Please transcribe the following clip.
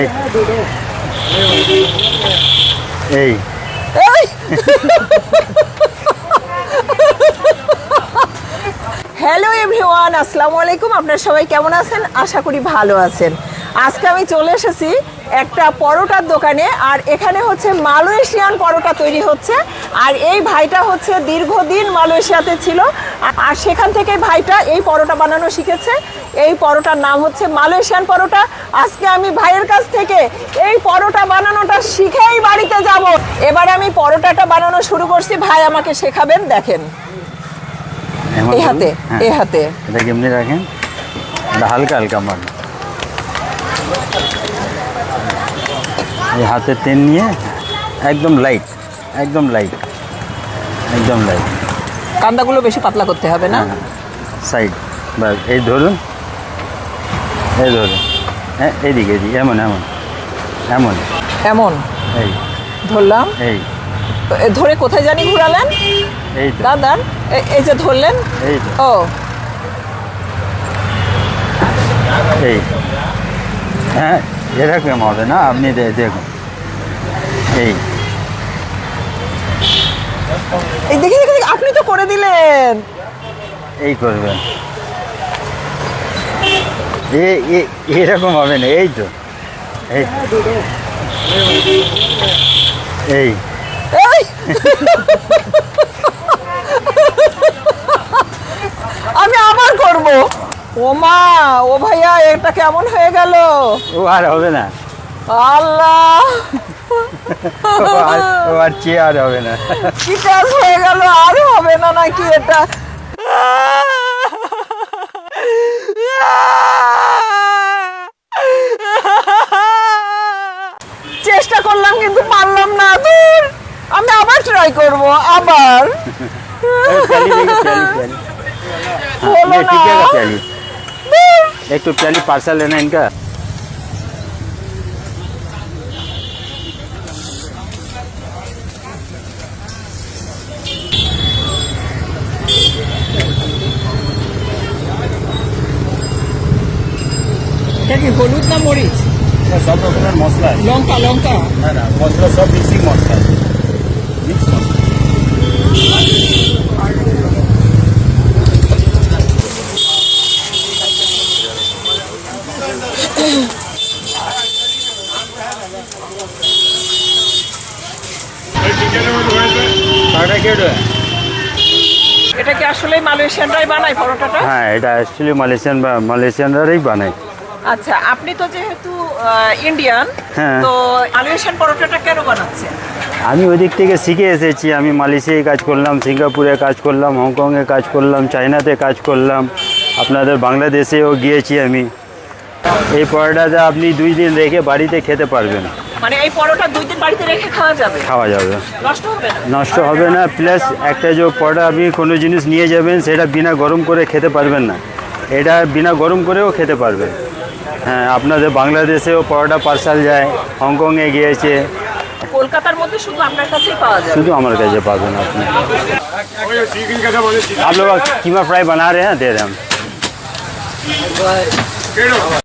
এই। এই। Hello everyone আসসালামু আলাইকুম। আপনারা সবাই কেমন আছেন? আশা করি ভালো আছেন। আজকে আমি চলে এসেছি একটা পরোটার দোকানে, আর এখানে হচ্ছে মালয়েশিয়ান পরোটা তৈরি হচ্ছে। আর এই ভাইটা হচ্ছে দীর্ঘদিন মালয়েশিয়াতে ছিল। আর সেখান থেকে ভাইটা এই পরোটা বানানো শিখেছে। এই পরোটার নাম হচ্ছে মালয়েশিয়ান পরোটা। আজকে আমি ভাইয়ের কাছ থেকে এই পরোটা বানানোটা শিখেই বাড়িতে যাব। এবার আমি পরোটাটা বানানো শুরু করছি। ভাই আমাকে শেখাবেন দেখেন। এমন এই হাতে হ্যাঁ। এই হাতে। এটা কেমনি রাখেন? হালকা হালকা এই হাতে তেল নিয়ে একদম লাইট একদম লাইট একদম লাইট কান্দাগুলো বেশি পাতলা করতে হবে না? হ্যাঁ সাইড বাস এই ধরুন। এই ধরুন। হ্যাঁ এইদিকে এদিকে এমন এমন। এমন। এমন। এই। ধরলাম। এই। ধরে কোথায় জানি ঘুরালেন? এই তো। দাদান এই যে ধরলেন? এই ও। এই। হ্যাঁ এরকম হবে না আপনি দেখুন। এই। এই দেখি দেখি আপনি তো করে দিলেন। এই করবেন। এরকম হবে না এই তো। এই। আমি আবার করব। ও মা ও ভাইয়া এটা কেমন হয়ে গেল? ও আর হবে না। আল্লাহ ও আর ও আর চেয়ার হবে না কি কাজ হয়ে গেল আর হবে না নাকি এটা চেষ্টা করলাম কিন্তু পারলাম না দূর আমি আবার ট্রাই করব আবার এই প্যালি দেখি, প্যালি, প্যালি। हाँ, बोलो ये ठीक है ना। प्याली एक तो प्याली पार्सल लेना इनका এটা কি হলুদ না মরিচ? সব রকমের মশলা লঙ্কা লঙ্কা? না না মশলা সব মিক্সিং মশলা মিক্স মশলা। এটা কি আসলে মালয়েশিয়ানরাই বানায় পরোটাটা? হ্যাঁ এটা অ্যাকচুয়ালি মালয়েশিয়ান বা মালয়েশিয়ানরাই বানায়। আচ্ছা আপনি তো যেহেতু ইন্ডিয়ান। তো মালয়েশিয়ান পরোটাটা কেন বানাচ্ছেন? আমি ওই দিক থেকে শিখে এসেছি। আমি মালয়েশিয়ায় কাজ করলাম সিঙ্গাপুরে কাজ করলাম হংকংয়ে কাজ করলাম চায়নাতে কাজ করলাম আপনাদের বাংলাদেশেও গিয়েছি আমি। এই পরোটাটা আপনি দুই দিন রেখে বাড়িতে খেতে পারবেন। মানে এই পরোটা দুই দিন বাড়িতে রেখে খাওয়া যাবে? খাওয়া যাবে। নষ্ট হবে না? নষ্ট হবে না প্লাস একটা যে পরোটা আপনি কোনো জিনিস নিয়ে যাবেন সেটা বিনা গরম করে খেতে পারবেন না। এটা বিনা গরম করেও খেতে পারবেন। হ্যাঁ আপনাদের বাংলাদেশেও পরোটা পার্সাল যায় হংকংয়ে গিয়েছে কলকাতার মধ্যে শুধু আপনার কাছেই পাওয়া যাবে শুধু আমার কাছে পাবেন আপনি आप लोग कीमा फ्राई बना रहे हैं दे रहे हैं हम